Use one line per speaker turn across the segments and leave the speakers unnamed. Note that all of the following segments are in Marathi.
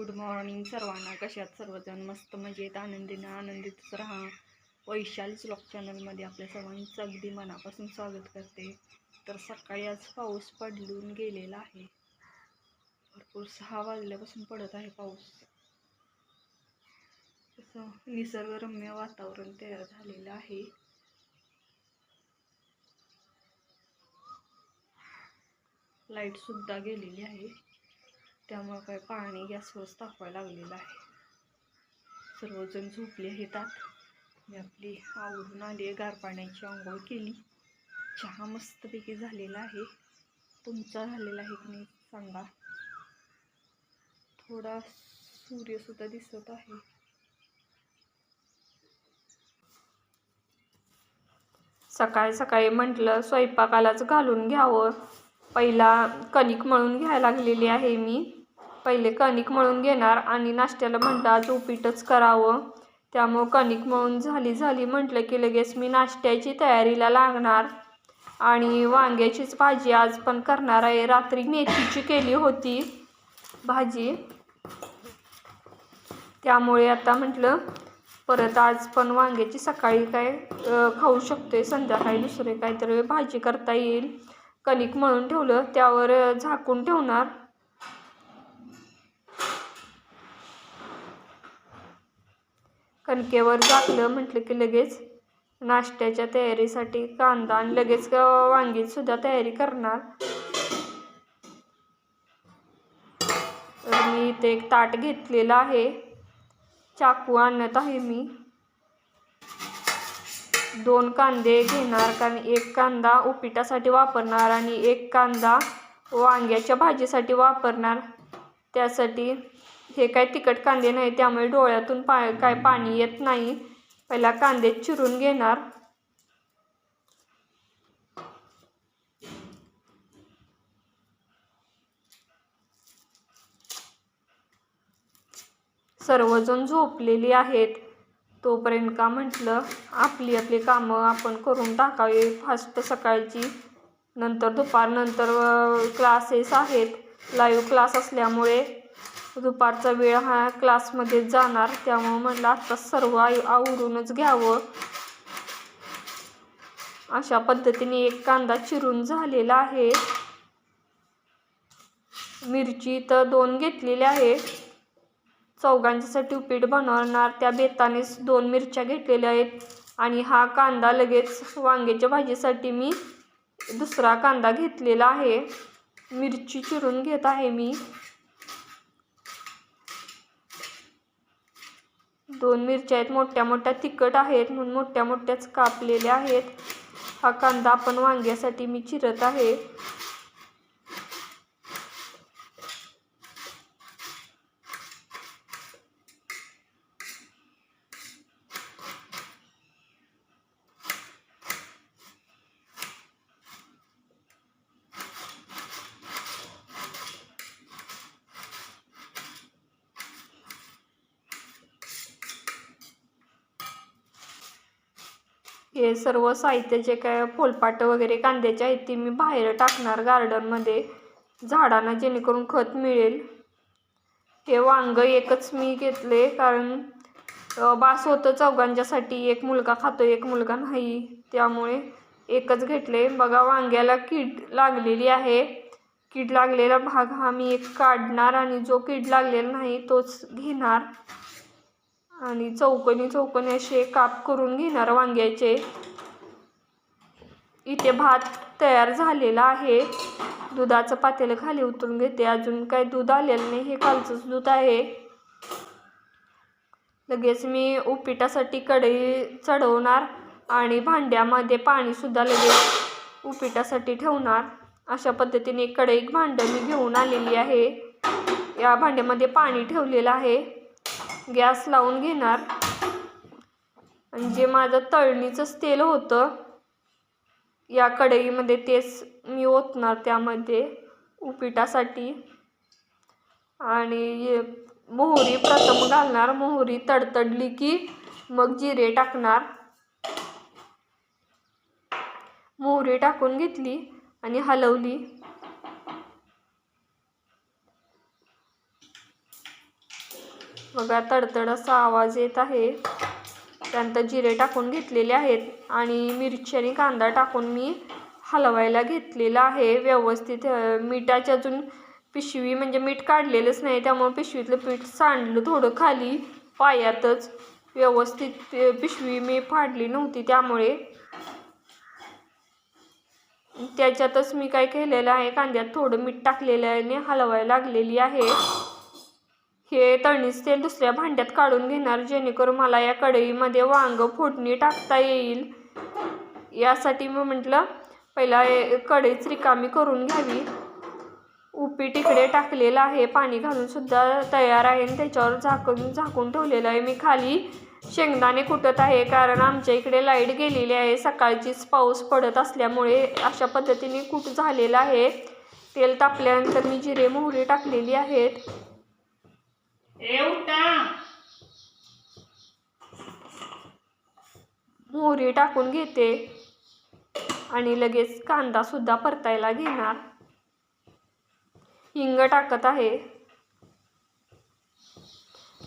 गुड मॉर्निंग सर्वांना. कशात सर्वजण मस्त मजेत आनंदीनं आनंदीतच राहा. वैशाली ब्लॉग चॅनलमध्ये आपल्या सर्वांचं अगदी मनापासून स्वागत करते. तर सकाळी आज पाऊस पडलून गेलेला आहे. भरपूर सहा वाजल्यापासून पडत आहे पाऊस. तसं निसर्गरम्य वातावरण तयार झालेलं आहे. लाईटसुद्धा गेलेली आहे. त्यामुळं काय पाणी गॅसवरच तापवायला लागलेलं आहे. सर्वजण झोपले येतात. मी आपली आवडून आली आहे गार पाण्याची आंघोळ केली. चहा मस्तपैकी झालेला आहे. तुमचा झालेला आहे की नाही सांगा. थोडा सूर्यसुद्धा दिसत आहे. सकाळी सकाळी म्हटलं स्वयंपाकालाच घालून घ्यावं. पहिला कणिक मळून घ्यायला लागलेली आहे मी. पहिले कणिक मळून घेणार आणि नाश्त्याला म्हटलं आज उपीटच करावं. त्यामुळं कणिक मळून झाली झाली म्हटलं की लगेच मी नाश्त्याची तयारीला लागणार. आणि वांग्याचीच भाजी आज पण करणार आहे. रात्री मेथीची केली होती भाजी. त्यामुळे आता म्हटलं परत आज पण वांग्याची सकाळी काय खाऊ शकते संध्याकाळी दुसरे काहीतरी भाजी करता येईल. कणिक मळून ठेवलं त्यावर झाकून ठेवणार. कणकेवर झाकलं म्हटलं की लगेच नाश्त्याच्या तयारीसाठी कांदा आणि लगेच अ, सुद्धा तयारी करणार. तर मी इथे एक ताट घेतलेलं आहे. चाकू आणत आहे मी. दोन कांदे घेणार कारण एक कांदा उपिटासाठी वापरणार आणि एक कांदा वांग्याच्या भाजीसाठी वापरणार. त्यासाठी हे काय तिखट कांदे नाही त्यामुळे डोळ्यातून पा काय पाणी येत नाही. पहिला कांदे चिरून घेणार. सर्वजण झोपलेली आहेत. तोपर्यंत का म्हटलं आपली आपली कामं आपण करून टाकावी. फास्ट सकाळची नंतर दुपारनंतर क्लासेस आहेत. लाईव्ह क्लास असल्यामुळे दुपारचा वेळ हा क्लासमध्ये जाणार त्यामुळं म्हटलं आत्ता सर्व आवरूनच घ्यावं. अशा पद्धतीने एक कांदा चिरून झालेला आहे. मिरची तर दोन घेतलेली आहे. चौघांच्यासाठी उपीट बनवणार त्या बेतानेच दोन मिरच्या घेतलेल्या आहेत. आणि हा कांदा लगेच वांग्याच्या भाजीसाठी मी दुसरा कांदा घेतलेला आहे. मिरची चिरून घेत आहे मी. दोन मिरच्या आहेत मोठ्या मोठ्या तिखट आहेत म्हणून मोठ्या मोठ्याच कापलेल्या आहेत. हा कांदा आपण वांग्यासाठी मी चिरत आहे. हे सर्व साहित्य जे काय फोलपाटं वगैरे कांद्याचे आहेत ते मी बाहेर टाकणार गार्डनमध्ये झाडांना जेणेकरून खत मिळेल. हे वांगं एकच मी घेतले कारण बास होतं चौघांच्यासाठी एक मुलगा खातो एक मुलगा नाही. त्यामुळे एकच घेतले. बघा वांग्याला कीड लागलेली आहे. कीड लागलेला भाग हा मी एक काढणार आणि जो कीड लागलेला नाही तोच घेणार. आणि चौकोनी चौकनी असे काप करून घेणार वांग्याचे. इथे भात तयार झालेला आहे. दुधाचं पातेलं खाली उतरून घेते. अजून काही दूध आलेलं नाही. हे कालचंच दूध आहे. लगेच मी उपिटासाठी कढई चढवणार आणि भांड्यामध्ये पाणीसुद्धा लगेच उपिटासाठी ठेवणार. अशा पद्धतीने कढई भांडं मी घेऊन आलेली आहे. या भांड्यामध्ये पाणी ठेवलेलं आहे. गॅस लावून घेणार. आणि जे माझं तळणीचंच तेल होतं या कढईमध्ये तेच मी ओतणार त्यामध्ये उपिटासाठी. आणि मोहरी प्रथम घालणार मोहरी तडतडली की मग जिरे टाकणार. मोहरी टाकून घेतली आणि हलवली. बघा तडतड असा आवाज येत आहे. त्यानंतर जिरे टाकून घेतलेले आहेत आणि मिरची आणि कांदा टाकून मी हलवायला घेतलेला आहे. व्यवस्थित मिठाची अजून पिशवी म्हणजे मीठ काढलेलंच नाही त्यामुळे पिशवीतलं पीठ सांडलं थोडं खाली पायातच. व्यवस्थित पिशवी मी फाडली नव्हती त्यामुळे. त्याच्यातच मी काय केलेलं आहे कांद्यात थोडं मीठ टाकलेलं आहे आणि हलवायला लागलेली आहे. हे तळणीच तेल दुसऱ्या भांड्यात काढून घेणार जेणेकरून मला या कढईमध्ये वांग फोडणी टाकता येईल. यासाठी मी म्हटलं पहिला कढईच रिकामी करून घ्यावी. उपीट इकडे टाकलेलं आहे पाणी घालूनसुद्धा तयार आहे आणि त्याच्यावर झाकून झाकून ठेवलेलं आहे. मी खाली शेंगदाणे कुटत आहे कारण आमच्या इकडे लाइट गेलेली आहे. सकाळचीच पाऊस पडत असल्यामुळे अशा पद्धतीने कूट झालेलं आहे. तेल तापल्यानंतर मी जिरे मोहरी टाकलेली आहेत. मोहरी टाकून घेते. आणि लगेच कांदासुद्धा परतायला घेणार. हिंग टाकत आहे.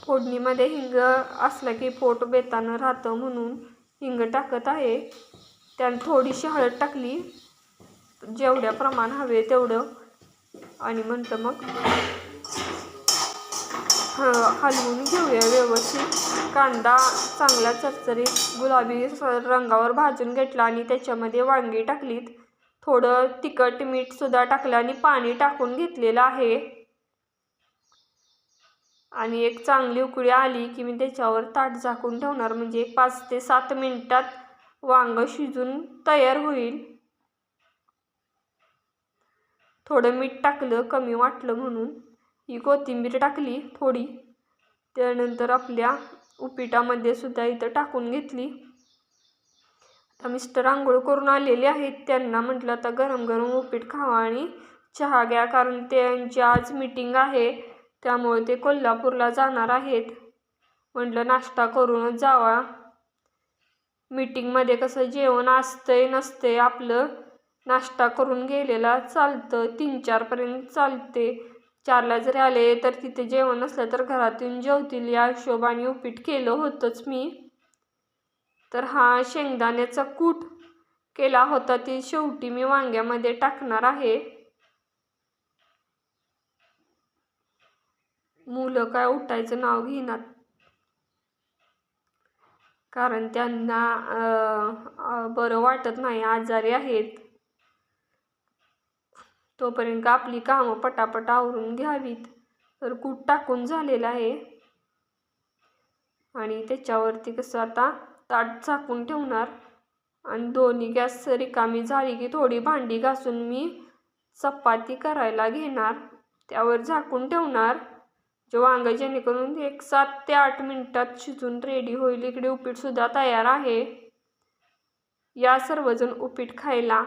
फोडणीमध्ये हिंग असलं की पोट बेतानं राहतं म्हणून हिंग टाकत आहे. त्यानं थोडीशी हळद टाकली. जेवढ्या प्रमाण हवे तेवढं. आणि म्हणतं मग ह हलवून घेऊया व्यवस्थित. कांदा चांगला चरचरीत गुलाबी रंगावर भाजून घेतला आणि त्याच्यामध्ये वांगी टाकलीत. थोडं तिखट मीठसुद्धा टाकलं आणि पाणी टाकून घेतलेलं आहे. आणि एक चांगली उकळी आली की मी त्याच्यावर ताट झाकून ठेवणार म्हणजे पाच ते सात मिनिटात वांग शिजून तयार होईल. थोडं मीठ टाकलं कमी वाटलं म्हणून. ही कोथिंबीर टाकली थोडी. त्यानंतर आपल्या उपिटामध्ये सुद्धा इथं टाकून घेतली. आता मिस्टर आंघोळ करून आलेले आहेत. त्यांना म्हटलं आता गरम गरम उपीट खावा आणि चहा घ्या कारण त्यांची आज मीटिंग आहे. त्यामुळे ते कोल्हापूरला जाणार आहेत. म्हटलं नाश्ता करूनच जावा. मीटिंगमध्ये कसं जेवण असतंय नसतंय आपलं नाश्ता करून गेलेला चालतं. तीन चारपर्यंत चालते. चारला जरी आले तर तिथे जेवण नसलं तर घरातून जेवतील. या हिशोबाने उपीट केलं होतंच मी. तर हा शेंगदाण्याचा कूट केला होता. ती शेवटी मी वांग्यामध्ये टाकणार आहे. मुलं काय उठायचं नाव घेणार? कारण त्यांना बरं वाटत नाही. आजारी आहेत. तोपर्यंत आपली कामं पटापट आवरून घ्यावीत. तर कूट टाकून झालेलं आहे. आणि त्याच्यावरती कसं आता ताट झाकून ठेवणार. आणि दोन्ही गॅस रिकामी झाली की थोडी भांडी घासून मी चपाती करायला घेणार. त्यावर झाकून ठेवणार. जे वांग जेणेकरून एक सात ते आठ मिनटात शिजून रेडी होईल. इकडे उपीटसुद्धा तयार आहे. या सर्वजण उपीट खायला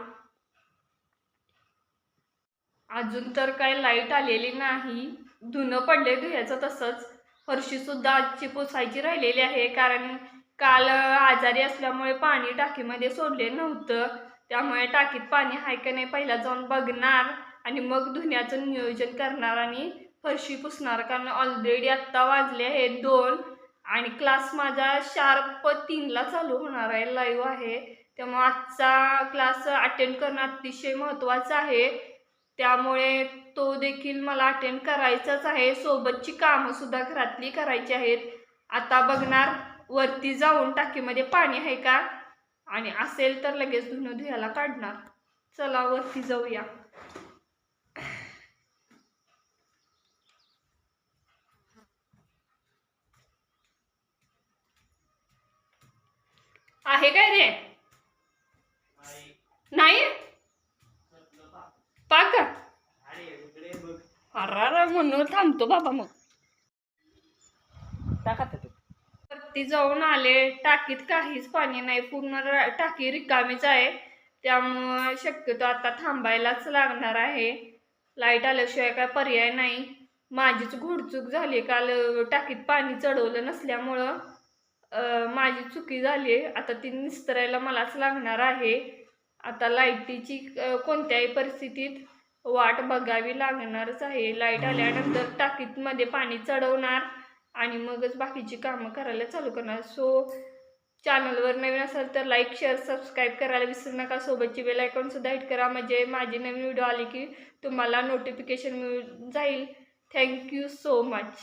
अजून तर काय लाइट आलेली नाही. धुणं पडले धुयाचं तसंच. फरशीसुद्धा आजची पुसायची राहिलेली आहे कारण काल आजारी असल्यामुळे पाणी टाकीमध्ये सोडले नव्हतं. त्यामुळे टाकीत पाणी आहे का नाही पहिला जाऊन बघणार आणि मग धुण्याचं नियोजन करणार आणि फरशी पुसणार. कारण ऑलरेडी आत्ता वाजले आहेत दोन आणि क्लास माझा शार्प तीनला चालू होणार आहे लाईव्ह आहे. त्यामुळे आजचा क्लास अटेंड करणं अतिशय महत्त्वाचं आहे. त्यामुळे तो देखील मला अटेंड करायचाच आहे. सोबतची कामंसुद्धा घरातली करायची आहेत. आता बघणार वरती जाऊन टाकीमध्ये पाणी आहे का? आणि असेल तर लगेच धुणं धुयाला काढणार. चला वरती जाऊया. आहे काय रे नाही पाक अरे म्हणून थांबतो बाबा मग. वरती जाऊन आले. टाकीत काहीच पाणी नाही. पूर्ण टाकी रिकामीच आहे. त्यामुळं शक्यतो आता थांबायलाच लागणार आहे. लाइट आल्याशिवाय काय पर्याय नाही. माझीच घोडचूक झाली. काल टाकीत पाणी चढवलं नसल्यामुळं माझी चुकी झाली. आता ती निस्तरायला मलाच लागणार आहे. आता लाईटीची कोणत्याही परिस्थितीत वाट बघावी लागणारच आहे. लाइट आल्यानंतर टाकीतमध्ये पाणी चढवणार आणि मगच बाकीची कामं करायला चालू करणार. सो चॅनलवर नवीन असाल तर लाईक शेअर सबस्क्राईब करायला विसरू नका. सोबतची बेल आयकॉनसुद्धा हिट करा. म्हणजे माझी नवीन व्हिडिओ आली की तुम्हाला नोटिफिकेशन मिळून जाईल. Thank you so much